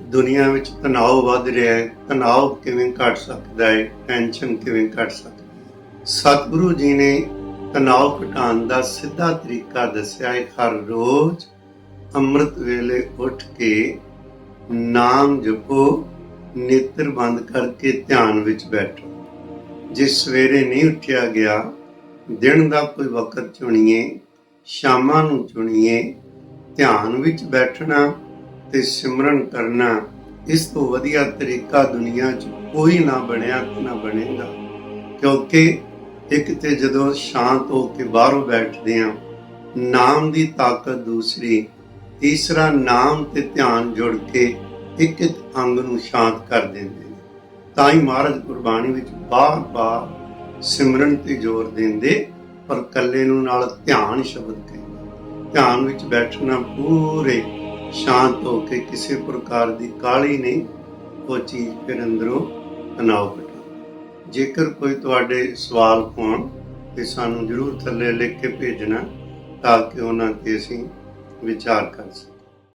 ਦੁਨੀਆ ਵਿੱਚ ਤਣਾਅ ਵੱਧ ਰਿਹਾ ਹੈ। ਤਣਾਅ ਕਿਵੇਂ ਘਟ ਸਕਦਾ ਹੈ? ਟੈਨਸ਼ਨ ਕਿਵੇਂ ਘਟ ਸਕਦੀ ਹੈ? ਸਤਿਗੁਰੂ ਜੀ ਨੇ ਤਣਾਅ ਘਟਾਉਣ ਦਾ ਸਿੱਧਾ ਤਰੀਕਾ ਦੱਸਿਆ ਹੈ। ਹਰ ਰੋਜ਼ ਅੰਮ੍ਰਿਤ ਵੇਲੇ ਉੱਠ ਕੇ ਨਾਮ ਜਪੋ, ਨੇਤਰ ਬੰਦ ਕਰਕੇ ਧਿਆਨ ਵਿੱਚ ਬੈਠੋ। ਜੇ ਸਵੇਰੇ ਨਹੀਂ ਉੱਠਿਆ ਗਿਆ, ਦਿਨ ਦਾ ਕੋਈ ਵਕਤ ਚੁਣੀਏ, ਸ਼ਾਮਾਂ ਨੂੰ ਚੁਣੀਏ, ਧਿਆਨ ਵਿੱਚ ਬੈਠਣਾ ਤੇ ਸਿਮਰਨ ਕਰਨਾ ਇਸ ਤੋਂ ਵਧੀਆ ਤਰੀਕਾ ਦੁਨੀਆ 'ਚ ਕੋਈ ਨਾ ਬਣਿਆ ਨਾ ਬਣੇਗਾ। ਕਿਉਂਕਿ ਇੱਕ ਤੇ ਜਦੋਂ ਸ਼ਾਂਤ ਹੋ ਕੇ ਬਾਹਰੋਂ ਬੈਠਦੇ ਆ ਨਾਮ ਦੀ ਤਾਕਤ ਦੂਸਰੀ, ਤੀਸਰਾ ਨਾਮ ਤੇ ਧਿਆਨ ਜੁੜ ਕੇ ਇੱਕ ਇੱਕ ਅੰਗ ਨੂੰ ਸ਼ਾਂਤ ਕਰ ਦਿੰਦੇ ਨੇ। ਤਾਂ ਹੀ ਮਹਾਰਾਜ ਗੁਰਬਾਣੀ ਵਿੱਚ ਬਾਰ-ਬਾਰ ਸਿਮਰਨ ਤੇ ਜ਼ੋਰ ਦਿੰਦੇ, ਪਰ ਕੱਲੇ ਨੂੰ ਨਾਲ ਧਿਆਨ ਸ਼ਬਦ ਕਹਿੰਦੇ ਧਿਆਨ ਵਿੱਚ ਬੈਠਣਾ ਪੂਰੇ ਸ਼ਾਂਤ ਹੋ ਕੇ ਕਿਸੇ ਪ੍ਰਕਾਰ ਦੀ ਕਾਲੀ ਨਹੀਂ, ਉਹ ਚੀਜ਼ ਫਿਰ ਅੰਦਰੋਂ ਤਣਾਅ ਘਟਾ। ਜੇਕਰ ਕੋਈ ਤੁਹਾਡੇ ਸਵਾਲ ਹੋਣ ਤੇ ਸਾਨੂੰ ਜਰੂਰ ਥੱਲੇ ਲਿਖ ਕੇ ਭੇਜਣਾ ਤਾਂ ਕਿ ਉਹਨਾਂ ਤੇ ਅਸੀਂ ਵਿਚਾਰ ਕਰ ਸਕੀਏ।